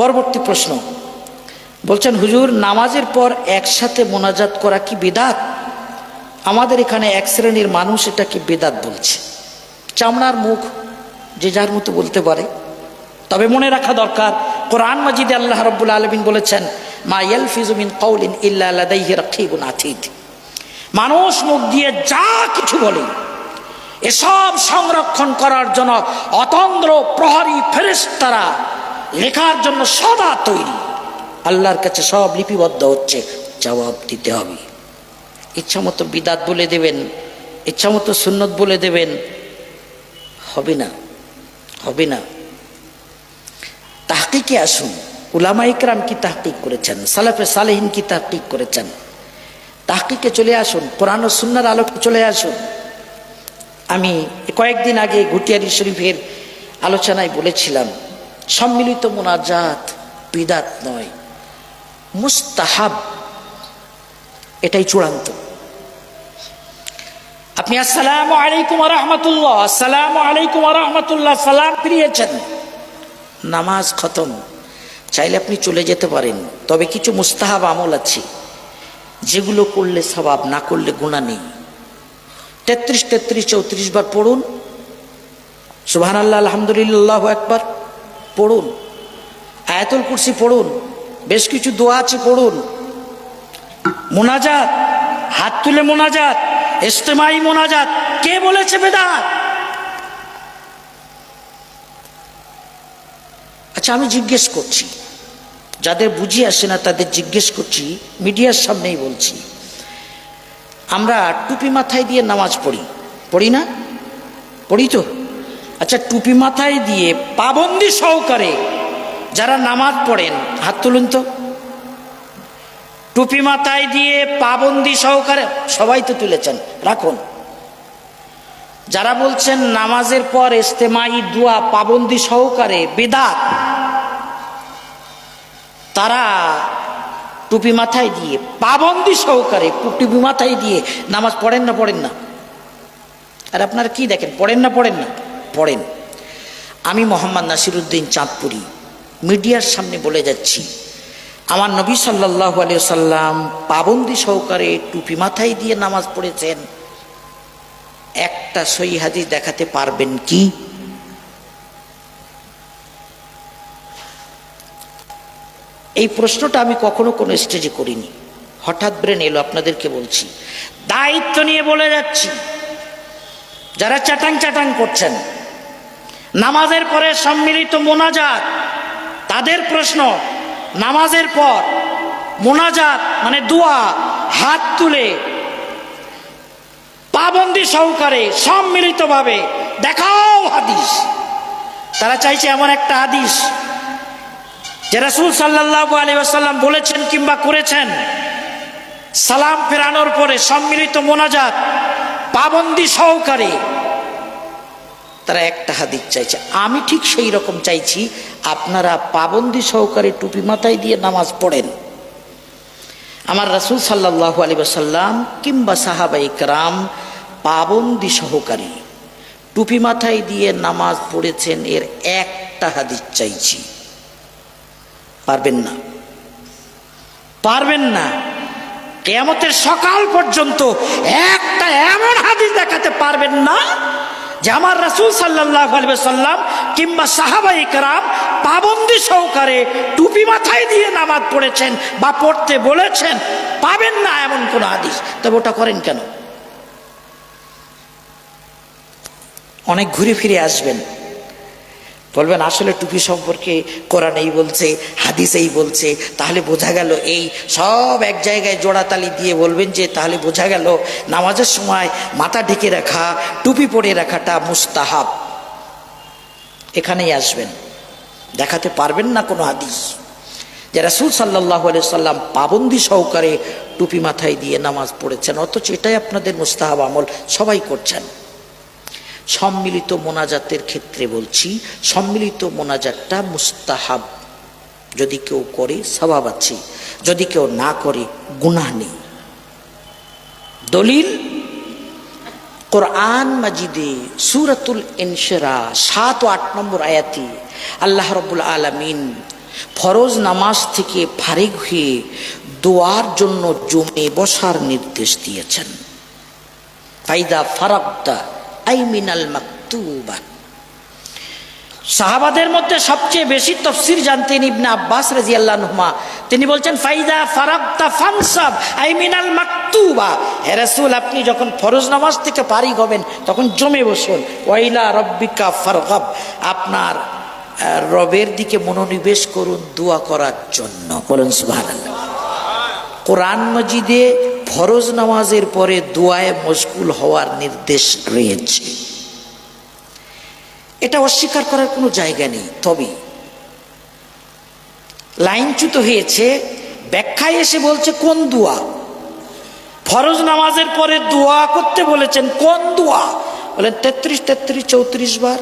পরবর্তী প্রশ্ন। বলছেন, হুজুর, নামাজের পর একসাথে মোনাজাত করা কি বেদাত? আমাদের এখানে এক শ্রেণির মানুষ এটাকে বেদাত বলছে। চামড়ার মুখ যে যার মতো বলতে পারে। তবে মনে রাখা দরকার, কোরআন মাজিদে আল্লাহ রব্বুল আলমিন বলেছেন, মা ইয়াল ফিজুমিন কৌলিন ইল্লা লাদাইহি রাকিবুন আতিদ। মানুষ মুখ দিয়ে যা কিছু বলে, এসব সংরক্ষণ করার জন্য অতন্দ্র প্রহরী ফেরেশতারা লেখার জন্য সদা তৈরি। আল্লাহর কাছে সব লিপিবদ্ধ হচ্ছে, জবাব দিতে হবে। ইচ্ছা মতো বিদাত বলে দেবেন ইচ্ছা মতো সুন্নত বলে দেবেন। হবে না হবে না। তাহকিকে আসুন। উলামা ইকরাম কি তাহকিক করেছেন? সালাফে সালেহিন কি তাহকিক করেছেন? তাহকিকে চলে আসুন ও সুন্নার আলোকে চলে আসুন। আমি কয়েকদিন আগে ঘুটিয়ারি শরীফের আলোচনায় বলেছিলাম সম্মিলিত মোনাজাত বিদাত নয়। মুস্তাহাব, এটাই চূড়ান্ত। আপনি আসসালাম আলাইকুম রহমতুল্লাহ, আসসালামু আলাইকুম রহমতুল্লাহ, সালাম ফিরিয়েছেন। নামাজ খতম, চাইলে আপনি চলে যেতে পারেন, তবে কিছু মুস্তাহাব আমল আছে। যেগুলো করলে স্বভাব, না করলে গুণা নেই। তেত্রিশ তেত্রিশ চৌত্রিশ বার পড়ুন। সুবাহান আল্লাহ আলহামদুলিল্লাহ একবার পড়ুন। আয়াতুল কুরসি পড়ুন। বেশ কিছু দোয়া আছে, পড়ুন। মোনাজাত, হাত তুলে মোনাজাত, ইস্তেমাই মোনাজাত, কে বলেছে বেদাত আচ্ছা আমি জিজ্ঞেস করছি, যাদের বুঝিয়ে আসে না, তাদের জিজ্ঞেস করছি, মিডিয়ার সামনেই বলছি। আমরা টুপি মাথায় দিয়ে নামাজ পড়ি। পড়ি না? পড়ি তো? আচ্ছা টুপি মাথায় দিয়ে পাবন্দি সহকারে যারা নামাজ পড়েন, হাত তুলুন তো। টুপি মাথায় দিয়ে পাবন্দি সহকারে, সবাই তো তুলেছেন, রাখুন। যারা বলছেন নামাজের পর ইস্তেমাই দোয়া পাবন্দি সহকারে বেদাত, তারা টুপি মাথায় দিয়ে পাবন্দি সহকারে, টুপি মাথায় দিয়ে নামাজ পড়েন না পড়েন না। আর আপনারা কি দেখেন, পড়েন না পড়েন না। পড়েন। আমি মোহাম্মদ নাসিরুদ্দিন চাঁদপুরি, মিডিয়ার সামনে বলে যাচ্ছি, আমার নবী সাল্লাহ সাল্লাম পাবন্দি সহকারে টুপি মাথায় দিয়ে নামাজ পড়েছেন। একটা সই হাদিস দেখাতে পারবেন কি? এই প্রশ্নটা আমি কখনো কোনো স্টেজে করিনি। হঠাৎ ব্রেন এলো, আপনাদেরকে বলছি। দায়িত্ব নিয়ে বলে যাচ্ছি। যারা চাটাং চাটাং করছেন নামাজের পরে সম্মিলিত মোনাজাত, তাদের প্রশ্ন, নামাজের পর মোনাজাত মানে দোয়া, হাত তুলে, পাবন্দি সহকারে সম্মিলিতভাবে দেখাও হাদিস। তারা চাইছে এমন একটা হাদিস যে রাসুল সাল্লাহ আলী আসাল্লাম বলেছেন কিংবা করেছেন। সালাম ফেরানোর পরে সম্মিলিত মোনাজাত, পাবন্দি সহকারে তারা একটা হাদিস চাইছে। আমি ঠিক সেই রকম চাইছি, আপনারা পাবন্দি সহকারে টুপি মাথায় দিয়ে নামাজ পড়েন। আমার রাসুল সাল্লাহ আলী সাল্লাম কিংবা সাহাবাই কারাম পাবন্দি সহকারী টুপি মাথায় দিয়ে নামাজ পড়েছেন এর একটা হাদিস চাইছি। পারবেন না? পারবেন না? কেয়ামতের সকাল পর্যন্ত একটা এমন হাদিস দেখাতে পারবেন না যে আমার রাসুল সাল্লাহ সাল্লাম কিংবা সাহাবাই কারাম পাবন্দি সহকারে টুপি মাথায় দিয়ে নামাজ পড়েছেন বা পড়তে বলেছেন, পাবেন না এমন কোনো আদিস তবে ওটা করেন কেন? অনেক ঘুরে ফিরে আসবেন। বলবেন, আসলে টুপি সম্পর্কে কোরআন এই বলছে হাদিস এই বলছে, তাহলে বোঝা গেল এই সব এক জায়গায় জোড়াতালি দিয়ে বলবেন যে, তাহলে বোঝা গেল নামাজের সময় মাথা ঢেকে রাখা, টুপি পরে রাখাটা মুস্তাহাব। এখানেই আসবেন। দেখাতে পারবেন না কোনো হাদিস। যে রাসুল সাল্লাহ সাল্লাম পাবন্দি সহকারে টুপি মাথায় দিয়ে নামাজ পড়েছেন, অথচ এটাই আপনাদের মুস্তাহাব আমল, সবাই করছেন। সম্মিলিত মোনাজাতের ক্ষেত্রে বলছি, সম্মিলিত মোনাজাতটা মুস্তাহাব। যদি কেউ করে, স্বভাব আছে। যদি কেউ না করে, গুনাহ নেই। দলিল, কোরআন মাজিদে সুরাতুল ইনশরা, সাত ও আট নম্বর আয়াতি আল্লাহ রবুল আলমিন ফরজ নামাজ থেকে ফারিগ হয়ে দোয়ার জন্য জমে বসার নির্দেশ দিয়েছেন। ফাইদা ফারাক্তা আই মিনাল মাকতুবাত সাহাবাদের মধ্যে সবচেয়ে বেশি তফসির জানতেন ইবনে আব্বাস রাজি আল্লাহমা তিনি বলছেন, ফাইদা ফারাক্তা ফানসাব আই মিনাল মাকতুবা। হে রাসূল, আপনি যখন ফরজ নামাজ থেকে পারি হবেন, তখন জমে বসুন। ওয়াইলা রব্বিকা ফারগাব। আপনার রবের দিকে মনোনিবেশ করুন, দোয়া করার জন্য। বলুন সুবহানাল্লাহ। কোরআন মজিদে ফরজ নামাজের পরে দোয়ায় মশগুল হওয়ার নির্দেশ রয়েছে। এটা অস্বীকার করার কোনো জায়গা নেই, তবে লাইনচ্যুত হয়েছে, ব্যাখ্যায় এসে বলছে কোন দোয়া? ফরজ নামাজের পরে দোয়া করতে বলেছেন কোন দোয়া? বলেন তেত্রিশ তেত্রিশ চৌত্রিশ বার।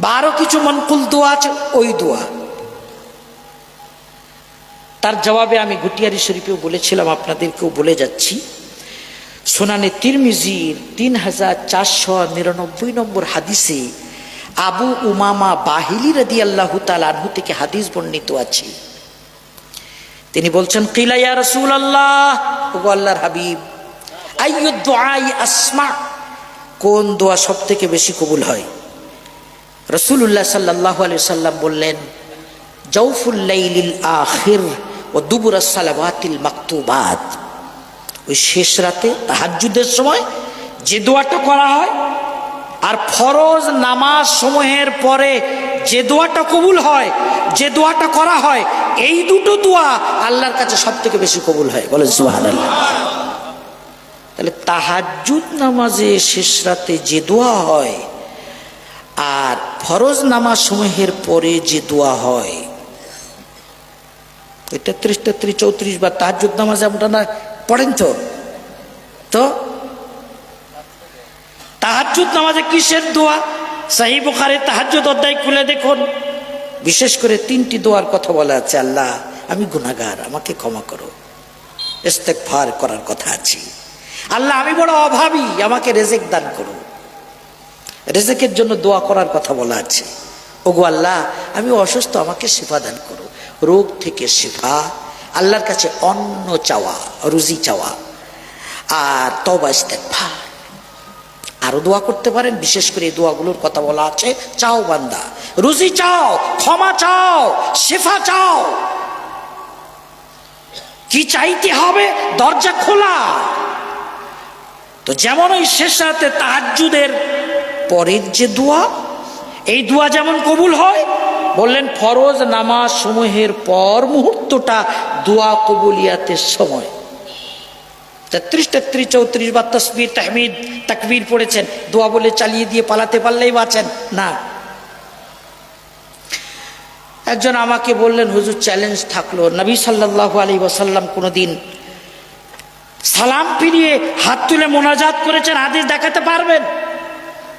বা আরও কিছু মনকুল দোয়া আছে, ওই দোয়া। তার জবাবে আমি গুটিয়ারি শরীফেও বলেছিলাম, আপনাদেরকেও বলে যাচ্ছি। সোনানে তিরমিজির তিন হাজার চারশো নিরানব্বই নম্বর হাদিসে আবু উমামা বাহিলি রাদি আল্লাহ তালু থেকে হাদিস বর্ণিত আছে। তিনি বলছেন কিলাইয়া রসুল আল্লাহ আল্লাহর হাবিব দোয়াই আসমা? কোন দোয়া সব থেকে বেশি কবুল হয়? রসুল্লাহ সাল্লাহ আলি সাল্লাম বললেন জৌফুল্লাইলিল আখির। ও দুবুরা সালাবাতিল মাকতুবাত। ওই শেষ রাতে তাহাজ্জুদের সময় যে দোয়াটা করা হয় আর ফরজ নামাজ সমূহের পরে যে দোয়াটা কবুল হয়, যে দোয়াটা করা হয়, এই দুটো দোয়া আল্লাহর কাছে সব থেকে বেশি কবুল হয়। বলেন সুহান তাহলে তাহাজ্জুদ নামাজে শেষ রাতে যে দোয়া হয় আর ফরজ নামাজ সমূহের পরে যে দোয়া হয় ওই তেত্রিশ তেত্রিশ, চৌত্রিশ বা তাহাজ্জুদ নামাজে আপনারা পড়েন তো। তো তাহাজ্জুদ নামাজে কিসের দোয়া? সাহি বুখারে তাহাজ্জুদ অধ্যায় খুলে দেখুন। বিশেষ করে তিনটি দোয়ার কথা বলা আছে, আল্লাহ, আমি গুনাগার আমাকে ক্ষমা করো। ইস্তেকফার করার কথা আছে। আল্লাহ, আমি বড় অভাবী, আমাকে রেজেক দান করো। রেজেকের জন্য দোয়া করার কথা বলা আছে। ওগো আল্লাহ, আমি অসুস্থ, আমাকে শিফা দান করো। রোগ থেকে শিফা, আল্লাহর কাছে অন্ন চাওয়া, রুজি চাওয়া আর তবা ইস্তেকফার আরও দোয়া করতে পারেন, বিশেষ করে এই দোয়াগুলোর কথা বলা আছে, চাও বান্দা, রুজি চাও, ক্ষমা চাও, শেফা চাও। কি চাইতে হবে? দরজা খোলা। তো যেমন ওই শেষ রাতে তাহাজ্জুদের পরের যে দোয়া, এই দোয়া যেমন কবুল হয় বললেন, ফরজ নামাজ সমূহের পর মুহূর্তটা দোয়া কবুলিয়াতের সময়। তেত্রিশ তেত্রিশ, চৌত্রিশ বা তসবির, তাহমিদ, তাকবীর পড়েছেন। দোয়া বলে চালিয়ে দিয়ে পালাতে পারলেই বাঁচেন। না। একজন আমাকে বললেন, হুজুর চ্যালেঞ্জ থাকল। নবী সাল্লাহ আলী ওসাল্লাম কোনোদিন সালাম ফিরিয়ে হাত তুলে মোনাজাত করেছেন, হাদিস দেখাতে পারবেন?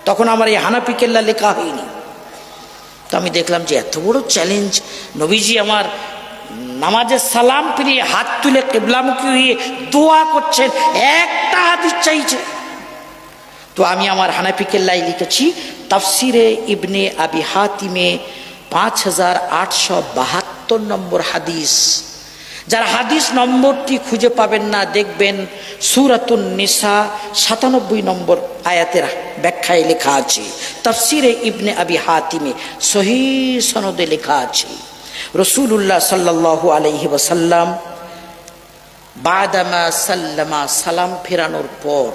তখন আমার এই হানাফি কেল্লা লেখা হয়নি। তো আমি দেখলাম যে এত বড় চ্যালেঞ্জ নবীজি আমার নামাজের সালাম ফিরিয়ে হাত তুলে কেবলামুখী হয়ে দোয়া করছেন, একটা হাদিস চাইছে। তো আমি আমার হানাফি কেল্লায় লিখেছি, তাফসিরে ইবনে আবি হাতিমে পাঁচ হাজার আটশো বাহাত্তর নম্বর হাদিস। যারা হাদিস নম্বরটি খুঁজে পাবেন না, দেখবেন সুরাতুন নিসা সাতানব্বই নম্বর আয়াতের ব্যাখ্যায় লেখা আছে, তফসিরে ইবনে আবি হাতিমে সহি সনদে লেখা আছে রসুল্লাহ সাল্লাহ আলহি ওসাল্লাম বাদামা সাল্লামা সালাম ফেরানোর পর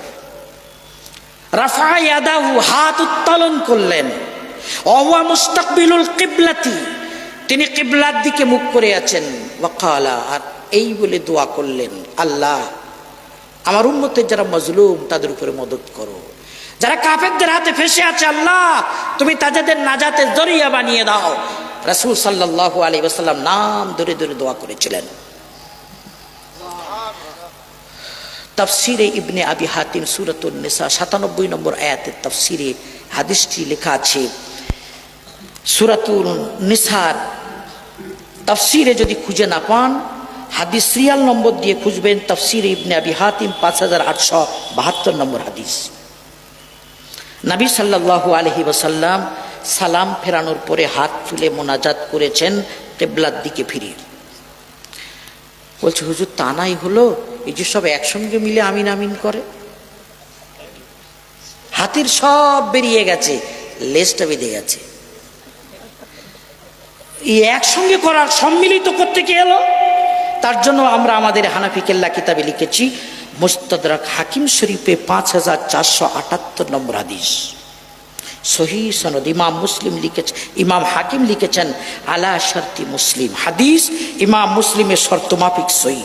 রাফা ইয়াদাহু, হাত উত্তোলন করলেন। অওয়া মুস্তাকবিলুল কিবলাতি, তিনি কিবলার দিকে মুখ করে আছেন। ওয়াকালা আর এই বলে দোয়া করলেন, আল্লাহ, আমার উন্মতের যারা মজলুম, তাদের উপরে মদত করো। যারা কাফেরদের হাতে ফেসে আছে, আল্লাহ, তুমি তাদের নাজাতে জরিয়া বানিয়ে দাও। রাসূল সাল্লাল্লাহু আলাইহি ওয়াসাল্লাম নাম ধরে ধরে দোয়া করেছিলেন। তফসিরে ইবনে আবি হাতিম সুরতুল নিসা, সাতানব্বই নম্বর আয়াতের তফসিরে হাদিসটি লেখা আছে। সুরাতুল নিসার, তফসিরে যদি খুঁজে না পান, হাদিস সিরিয়াল নম্বর দিয়ে খুঁজবেন, তফসিরে ইবনে আবি হাতিম পাঁচ হাজার আটশো বাহাত্তর নম্বর হাদিস। নবী সাল্লাল্লাহু আলহি ওসাল্লাম সালাম ফেরানোর পরে হাত তুলে মোনাজাত করেছেন কেবলার দিকে ফিরিয়ে। বলছে, হুজুর, তা নাই হলো, এই যে সব একসঙ্গে মিলে আমিন আমিন করে। হাতির সব বেরিয়ে গেছে, লেজটা বেঁধে গেছে। এই একসঙ্গে করার সম্মিলিত করতে কি এলো? তার জন্য আমরা আমাদের হানাফি কেল্লা কিতাবে লিখেছি মুস্তদরাক হাকিম শরীফে পাঁচ হাজার চারশো আটাত্তর নম্বর হাদিস। সহি সনদ ইমাম মুসলিম লিখেছেন ইমাম হাকিম লিখেছেন, আলা শর্তি মুসলিম। হাদিস ইমাম মুসলিমের শর্ত মাফিক সহি।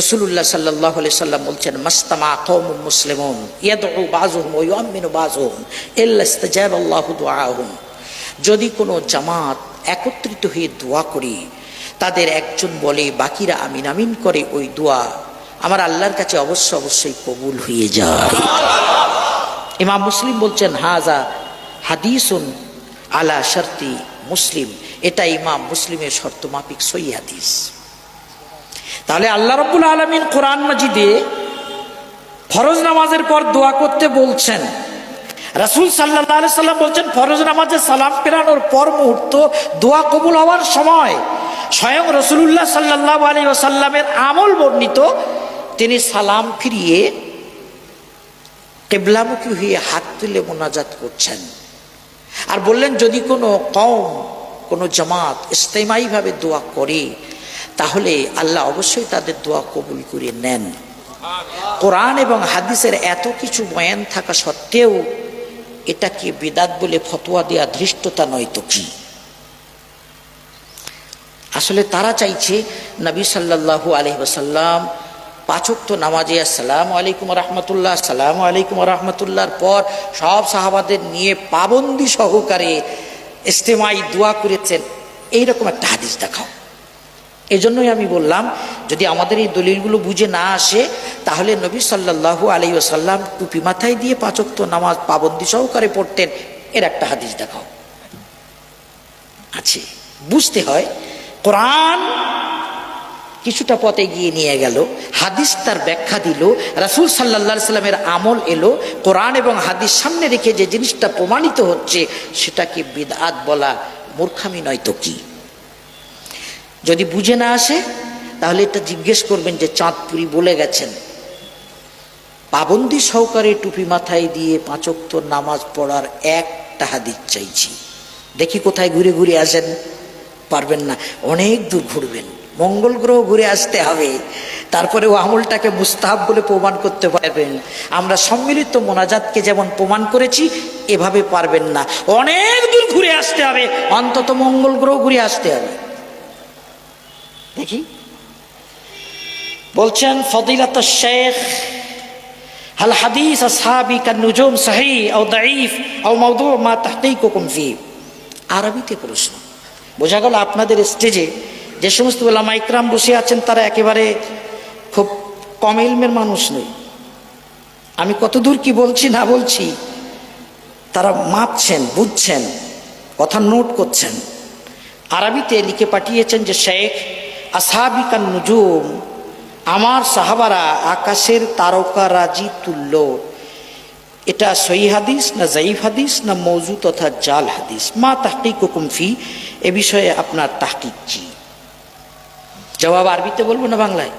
রসুল্লাহ সাল্লাহ সাল্লাম বলছেন, মাস্তামা কৌম মুসলিমন ইয়াদু বাজুহম ও ইয়ামিনু বাজুহম ইল্লাস্তাজাব আল্লাহু দুআহুম। যদি কোনো জামাত একত্রিত হয়ে দোয়া করে, তাদের একজন বলে, বাকিরা আমিন আমিন করে, ওই দোয়া আমার আল্লাহর কাছে অবশ্য অবশ্যই কবুল হয়ে যায়। ইমাম মুসলিম বলছেন, হাজা হাদিসুন আলা শর্তি মুসলিম। এটা ইমাম মুসলিমের শর্ত মাফিক সই হাদিস। তাহলে আল্লাহ রব্বুল আলমিন কোরআন মাজিদে ফরজ নামাজের পর দোয়া করতে বলছেন। রাসুল সাল্লাহ সাল্লাম বলছেন, ফরজ নামাজে সালাম ফেরানোর পর মুহূর্ত দোয়া কবুল হওয়ার সময় স্বয়ং রসুল্লাহ সাল্লাহ আলী ওসাল্লামের আমল বর্ণিত তিনি সালাম ফিরিয়ে কেবলামুখী হয়ে হাত তুলে মোনাজাত করছেন। আর বললেন, যদি কোনো কম কোনো জামাত ইস্তেমাইভাবে দোয়া করে, তাহলে আল্লাহ অবশ্যই তাদের দোয়া কবুল করে নেন। কোরআন এবং হাদিসের এত কিছু বয়ান থাকা সত্ত্বেও এটাকে বেদাত বলে ফতোয়া দেওয়া ধৃষ্টতা নয় তো কি? আসলে তারা চাইছে নবী সাল্লাল্লাহু আলহি ওসাল্লাম পাচক্ত নামাজে আসসালাম আলাইকুম রহমতুল্লাহ সালাম আলাইকুম রহমতুল্লাহর পর সব সাহাবাদের নিয়ে পাবন্দি সহকারে ইস্তেমাই দোয়া করেছেন। এইরকম একটা হাদিস দেখাও। এজন্যই আমি বললাম, যদি আমাদের এই দলিলগুলো বুঝে না আসে, তাহলে নবী সাল্লাহু আলাই সাল্লাম টুপি মাথায় দিয়ে পাচক্ত নামাজ পাবন্দি সহকারে পড়তেন। এর একটা হাদিস দেখাও। আছে। বুঝতে হয়, কোরআন কিছুটা পথে গিয়ে নিয়ে গেল। হাদিস তার ব্যাখ্যা দিল, রাসুল সাল্লা সাল্লামের আমল এলো, কোরআন এবং হাদিস সামনে রেখে যে জিনিসটা প্রমাণিত হচ্ছে সেটাকে বিদাত বলা মূর্খামি নয় তো কি? যদি বুঝে না আসে, তাহলে এটা জিজ্ঞেস করবেন যে চাঁদপুরি বলে গেছেন। পাবন্দি সহকারে টুপি মাথায় দিয়ে পাঁচক্ত নামাজ পড়ার একটা হাদিস চাইছি। দেখি কোথায় ঘুরে ঘুরে আসেন, পারবেন না, অনেক দূর ঘুরবেন। মঙ্গল গ্রহ ঘুরে আসতে হবে তারপরে ও আমলটাকে মুস্তাহাব বলে প্রমাণ করতে পারবেন আমরা সম্মিলিত মোনাজাতকে যেমন প্রমাণ করেছি এভাবে পারবেন না অনেক দূর ঘুরে আসতে হবে অন্তত মঙ্গল গ্রহ ঘুরে আসতে হবে দেখি বলছেন ফদিলাত শেখ هل حديث أصحابي كالنجوم صحيح أو ضعيف أو موضوع ما تحقيقكم فيه আরবিতে প্রশ্ন বোঝা গেল আপনাদের স্টেজে যে সমস্ত ওলামা ইকরাম বসে আছেন, তারা একেবারে খুব কম ইলমের মানুষ নই। আমি কত দূর কি বলছি, না বলছি, তারা মাপছেন, বুঝছেন, কথা নোট করছেন। আরবিতে লিখে পাঠিয়েছেন যে, শেখ, আসাবিকান নুজুম, আমার সাহাবারা আকাশের তারকা রাজি তুল্য। এটা সই হাদিস, না জাইফ হাদিস, না মৌজু তথা জাল হাদিস। মা তাহকিক হুকুমফি এ বিষয়ে আপনার তাহকিক কি? জবাব আরবিতে বলব না বাংলায়?